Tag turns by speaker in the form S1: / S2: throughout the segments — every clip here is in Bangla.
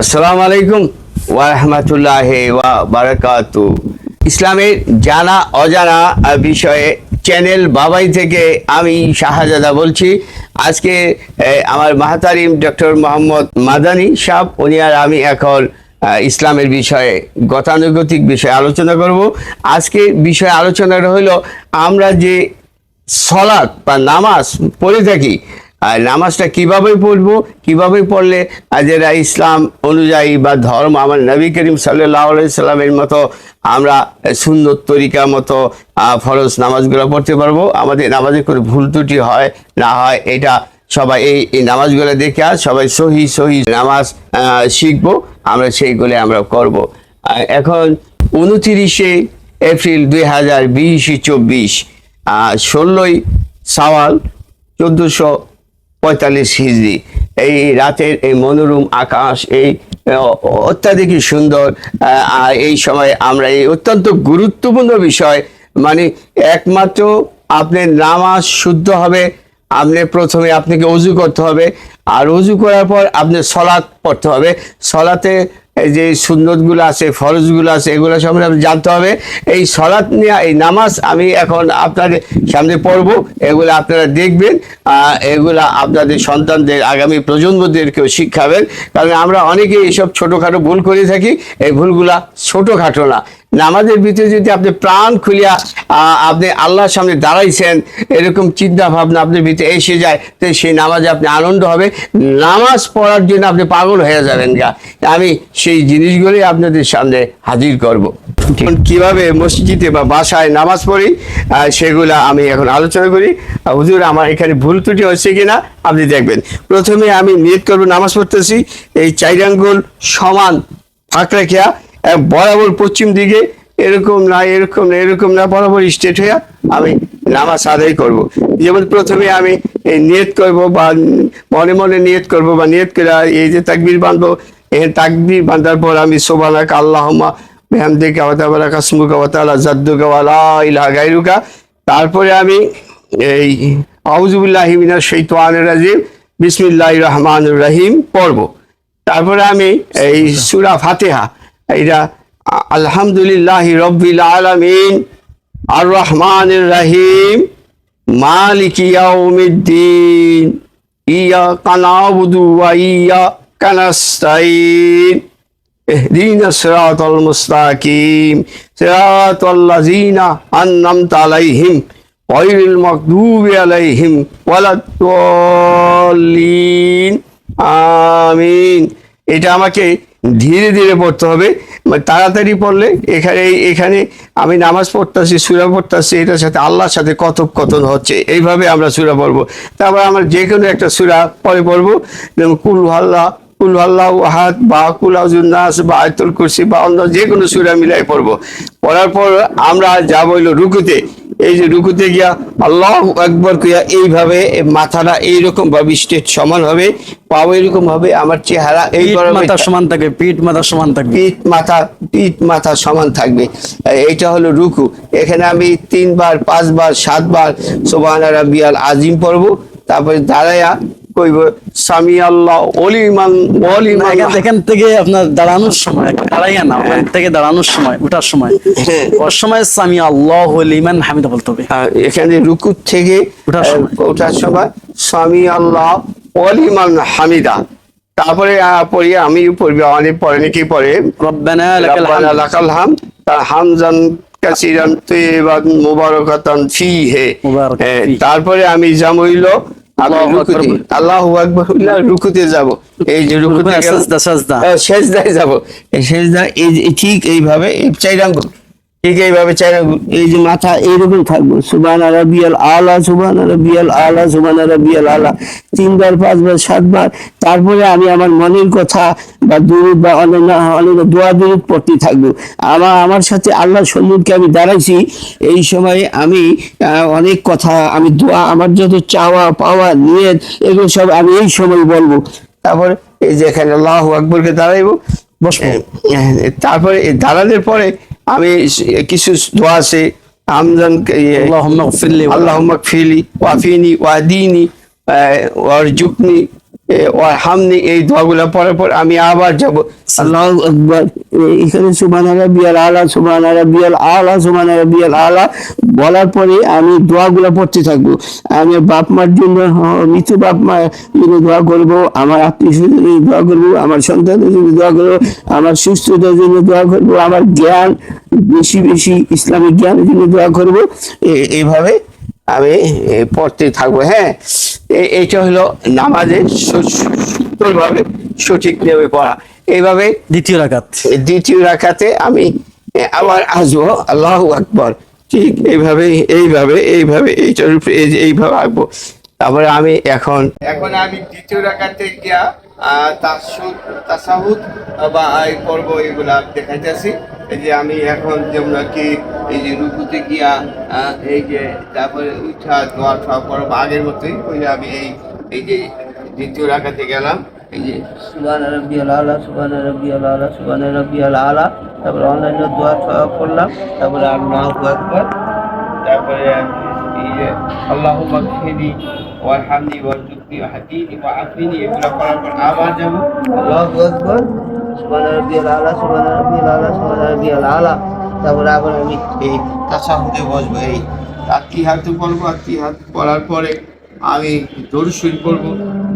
S1: আসসালামু আলাইকুম ওয়া রাহমাতুল্লাহ ওয়া বারাকাতু ইসলামের জানা অজানা বিষয়ে চ্যানেল বাবাই থেকে আমি শাহজাদা বলছি। আজকে আমার মাহাতারিম ডক্টর মোহাম্মদ মাদানী সাহ উনি আর আমি এখন ইসলামের বিষয়ে, গতানুগতিক বিষয়ে আলোচনা করব। আজকে বিষয়ে আলোচনাটা হলো, আমরা যে সলাৎ বা নামাজ পড়ে থাকি আর নামাজটা কীভাবে পড়ব? কীভাবে পড়লে যারা ইসলাম অনুযায়ী বা ধর্ম আমার নবী করিম সাল্লাহ সাল্লামের মতো আমরা সুন্দর তরিকা মতো ফরজ নামাজগুলো পড়তে পারব? আমাদের নামাজে কোনো ভুল ত্রুটি হয়, না হয়, এটা সবাই এই এই নামাজগুলো দেখে আর সবাই সহি সহি নামাজ শিখব, আমরা সেইগুলো আমরা করব। এখন উনতিরিশে এপ্রিল দুই হাজার বিশ চব্বিশ ষোলোই সাওয়াল, চোদ্দোশো পঁয়তাল্লিশ হিজড়ি। এই রাতের এই মনোরম আকাশ, এই অত্যাধিক সুন্দর এই সময় আমরা এই অত্যন্ত গুরুত্বপূর্ণ বিষয় মানে একমাত্র আপনার নামাজ শুদ্ধ হবে, আপনি প্রথমে আপনাকে অজু করতে হবে, আর অজু করার পর আপনি সলাৎ পড়তে হবে। সলাতে যে সুন্নতগুলো আছে, ফরজগুলো আছে, এগুলো সম্বন্ধে জানতে হবে। এই সলাৎ নিয়ে, এই নামাজ আমি এখন আপনাদের সামনে পড়ব, এগুলো আপনারা দেখবেন এগুলা আপনাদের সন্তানদের আগামী প্রজন্মদেরকেও শিক্ষাবেন। কারণ আমরা অনেকেই এইসব ছোটোখাটো ভুল করে থাকি, এই ভুলগুলা ছোটোখাটো না। নামাজের ভিতরে যদি আপনি প্রাণ খুলিয়া আপনি আল্লাহর সামনে দাঁড়াইছেন এরকম চিন্তা ভাবনা আপনার ভিতরে এসে যায় তো সেই নামাজে আপনি আনন্দ হবে। নামাজ পড়ার জন্য আপনি পাগল হয়ে যাবেন গা। আমি সেই জিনিসগুলি আপনাদের সামনে হাজির করব। কীভাবে মসজিদে বা বাসায় নামাজ পড়ি সেগুলা আমি এখন আলোচনা করি। হুজুর আমার এখানে ভুল ত্রুটি হচ্ছে কিনা আপনি দেখবেন। প্রথমে আমি নিয়ত করব নামাজ পড়তেছি এই চাইরাঙ্গুল সমান ফাঁক আহ, বরাবর পশ্চিম দিকে এরকম না এরকম না এরকম না বরাবর স্টেট হইয়া আমি নামাজ আদায় করব। যেমন প্রথমে আমি নিয়ত করব বা মনে মনে নিয়ত করব বা নিয়ত করে এই যে তাকবির বাঁধবো এই তাকবির বাঁধার পর আমি সোবানাক আল্লাহমা বেহামদিকা ওয়াতাবারা কাসমুকা ওয়াতালা জাদ্দুকা ওয়ালা ইলাহা গায়রুকা। তারপরে আমি এই আউজুবিল্লাহ মিনাশ শাইতানির রাজিম বিসমিল্লাহির রহমানির রহিম পড়ব। তারপরে আমি এই সূরা ফাতিহা এটা আ- আলহামদুলিল্লাহি রব্বিল আলামিন আর রহমানির রহিম মালিক ইয়াউমিদ্দিন ইয়াকা নাবুদু ওয়া ইয়াকা নাস্তাইন اهدنا الصراط المستقيم صراط الذين أنعمت عليهم غير المغضوب عليهم ولا الضالين আমিন এটা আমাকে ধীরে ধীরে পড়তে হবে। মানে তাড়াতাড়ি পড়লে এখানে এখানে আমি নামাজ পড়তেছি, সুরা পড়তেছি, এটার সাথে আল্লাহর সাথে কথোপকথন হচ্ছে। এইভাবে আমরা সুরা পড়ব। তারপর আমরা যে কোনো একটা সুরা পরে পড়ব। যেমন, কুল আল্লাহ কুল আল্লাহ আহাদ বা কুল আউজুন্নাস বা আয়তুল কুরসি বা অন্য যে কোনো সুরা মিলাই পড়ব। পড়ার পর আমরা যাব হইল রুকুতে। এই যে রুকুতে গিয়া আল্লাহ একবার কইয়া এইভাবে মাথাটা এইরকম ভাবে স্টেট সমান হবে পাও এরকম হবে আমার চেহারা এই
S2: মাথা সমান থাকবে পিঠ মাথা সমান থাকবে
S1: পিঠ মাথা পিঠ মাথা সমান থাকবে। এইটা হলো রুকু। এখানে আমি তিনবার পাঁচবার সাতবার রাবিয়াল আজিম পড়ব। তারপরে দাঁড়াইয়া কইব সামি আল্লাহ অলিমান অলিমান
S2: এখান- এখান থেকে আপনার দাঁড়ানোর সময় দাঁড়াইয়া না ওখান থেকে দাঁড়ানোর সময় সময়।
S1: হ্যাঁ।
S2: ওর সময় সামি আল্লাহ লিমান হামিদা বলতে হবে।
S1: এখানে রুকু থেকে
S2: ওঠার সময়।
S1: ওঠার সময় স্বামী আল্লাহ অলিমান হামিদা। তারপরে পড়ি আমি পড়বি অনেক পড়ে নাকি পড়ে?
S2: রব্বানা লাকাল
S1: হাম তার হামজান কাসিরান মুবারাকাতান ফিহে। হ্যাঁ, তারপরে আমি আমি
S2: আল্লাহু আকবর
S1: রুকুতে যাব। এই যে রুকুতে
S2: রুকুতে
S1: গেলাম,
S2: সাজদা, সাজদা।
S1: হ্যাঁ, সেজদায় যাব। সেজদা এই ঠিক এইভাবে চাইরাঙ্গুল। ঠিক এইভাবে এই যে মাথা এইরকম থাকব। সুবান আরবিয়াল আলা সুবান আরবিয়াল আলা সুবান আরবিয়াল আলা। তিনবার পাঁচবার সাতবার। তারপরে আমি আমার মনের কথা বা দুরুদ বা অন্যান্য অনেক দোয়া দুরুদ পড়তে থাকব। আমার আমার সাথে আল্লাহ সম্মুখে আমি দাঁড়াইছি। এই সময় আমি অনেক কথা আমি দোয়া আমার যত চাওয়া পাওয়া নিয়ে এগুলো সব আমি এই সময় বলব। তারপরে এই যে এখানে আল্লাহ আকবরকে দাঁড়াইবো
S2: বসবো।
S1: তারপরে এই দাঁড়ানোর পরে আমি কিছু দোয়া আছে
S2: ওয়া-
S1: আল্লাহ ফিলি ওয়াফিনি ওয়াদিনি ওয়ারজুকনি ওয়ারহামনি এই দোয়াগুলো পড়ার পর আমি আবার যাব। আল্লাহ আকবার। এখানে সুবহান রাব্বিয়াল আলা, সুবহান রাব্বিয়াল আলা, সুবহান রাব্বিয়াল আলা। বলার পরে আমি দোয়াগুলো পড়তে থাকব। আমি বাপ মার জন্য মৃত্যু বাপ মার জন্য দোয়া করব, আমার আত্মীয় স্বজনের দোয়া করব, আমার সন্তানের জন্য দোয়া করব, আমার সুস্থতার জন্য দোয়া করব, আমার জ্ঞান, বেশি বেশি ইসলামিক জ্ঞানের জন্য দোয়া করব। এইভাবে আমি পড়তে থাকব হ্যাঁ। এইটা হলো নামাজের সুন্দরভাবে সঠিক নিয়মে পড়া। এইভাবে
S2: দ্বিতীয় রাকাত।
S1: দ্বিতীয় রাখাতে আমি আবার আসব। আল্লাহ আকবর। ঠিক এইভাবে এইভাবে এইভাবে এইটার উপরে এই যে এইভাবে আসব তারপরে আমি এখন এখন আমি দ্বিতীয় রাখাতে গিয়া তাসাহুদ বা এই পর্ব এগুলা দেখাইতেছি। এই যে আমি এখন যেমন কি এই যে রুকুতে গিয়া এই যে তারপরে উঠা দোয়া ঠোয়া করব আগের মতোই ওই যে আমি এই এই যে দ্বিতীয় রাখাতে গেলাম এই যে
S3: সুবান রব্বিয়াল আলা সুবান রব্বিয়াল আলা সুবান রব্বিয়াল আলা তারপরে অনলাইনে করলাম তারপরে আল্লাহু আকবার
S1: তারপরে এই যে আল্লাহ মাগফিরি ওয়ারহামনি ওয়ারজুকনি ওয়াহদিনি ওয়াআফিনি এগুলো করার পর আবার যাব।
S3: আল্লাহু আকবার। সুবান রব্বিয়াল আলা সুবান রব্বিয়াল আলা সুবান রব্বিয়াল আলা তারপরে আবার আমি
S1: এই তাসাহুদে বসবো, এই আত্মি হাতে পড়ব আত্মি হাত পড়ার পরে আমি দরুশুল পড়ব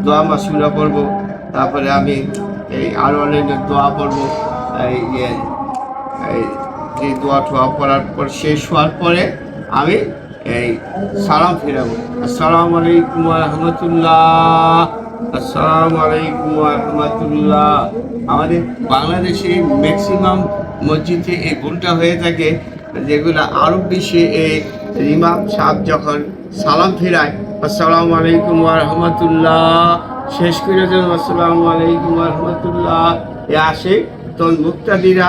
S1: দোয়া মাসুরা পড়ব তারপরে আমি এই আরও অনেক দোয়া পড়ব এই যে দোয়া টোয়া পড়ার পর শেষ হওয়ার পরে আমি এই সালাম ফিরাবো। আসসালামু আলাইকুম রহমতুল্লাহ। আসসালামু আলাইকুম রহমতুল্লাহ। আমাদের বাংলাদেশে ম্যাক্সিমাম মসজিদে এই ভুলটা হয়ে থাকে যেগুলো আরও বেশি এই ইমাম সাহেব যখন সালাম ফেরায় আসসালামু আলাইকুম রহমতুল্লাহ। শেষ করে দেন আসসালামু আলাইকুম রহমতুল্লাহ। এ আসে তখন মুক্তাদিরা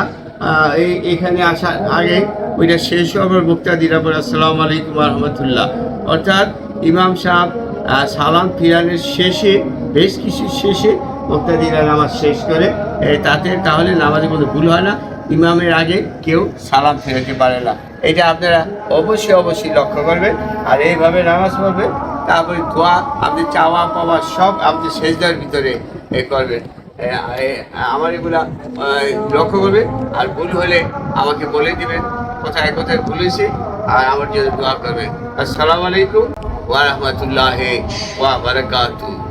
S1: এই এখানে আসার আগে ওইটা শেষ হবার মুক্তাদিরা বলে আসসালামু আলাইকুম রহমতুল্লাহ। অর্থাৎ ইমাম আহ, সালাম ফিরানের শেষে বেশ কিছু শেষে মুক্তাদিরা নামাজ শেষ করে তাতে তাহলে নামাজের মধ্যে ভুল হয় না। ইমামের আগে কেউ সালাম ফেরাতে পারে না। এটা আপনারা অবশ্যই অবশ্যই লক্ষ্য করবেন। আর এইভাবে নামাজ পড়বে, তারপরে দোয়া, আপনি চাওয়া পাওয়া সব আপনি সেজদার ভিতরে এ করবেন। আমার এগুলা লক্ষ্য করবেন। আর ভুল হলে আমাকে বলে দিবেন কোথায় কোথায় ভুল আর আমার জন্য দোয়া করবেন। আসসালামু আলাইকুম ওয়া রাহমাতুল্লাহি ওয়া বারাকাতুহু।